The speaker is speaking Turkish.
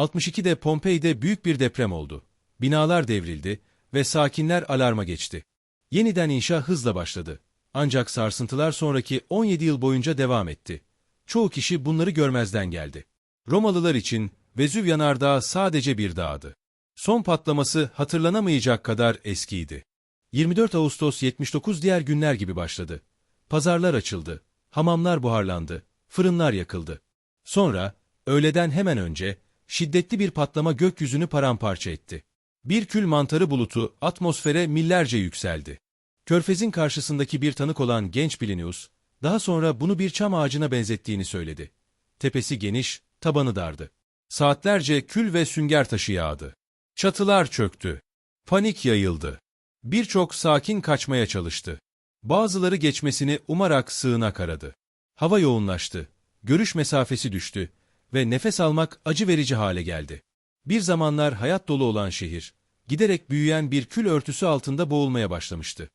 62'de Pompei'de büyük bir deprem oldu. Binalar devrildi ve sakinler alarma geçti. Yeniden inşa hızla başladı. Ancak sarsıntılar sonraki 17 yıl boyunca devam etti. Çoğu kişi bunları görmezden geldi. Romalılar için Vezüv yanardağı sadece bir dağdı. Son patlaması hatırlanamayacak kadar eskiydi. 24 Ağustos 79 diğer günler gibi başladı. Pazarlar açıldı, hamamlar buharlandı, fırınlar yakıldı. Sonra, öğleden hemen önce, şiddetli bir patlama gökyüzünü paramparça etti. Bir kül mantarı bulutu atmosfere millerce yükseldi. Körfezin karşısındaki bir tanık olan genç Plinius, daha sonra bunu bir çam ağacına benzettiğini söyledi. Tepesi geniş, tabanı dardı. Saatlerce kül ve sünger taşı yağdı. Çatılar çöktü. Panik yayıldı. Birçok sakin kaçmaya çalıştı. Bazıları geçmesini umarak sığınak aradı. Hava yoğunlaştı. Görüş mesafesi düştü ve nefes almak acı verici hale geldi. Bir zamanlar hayat dolu olan şehir, giderek büyüyen bir kül örtüsü altında boğulmaya başlamıştı.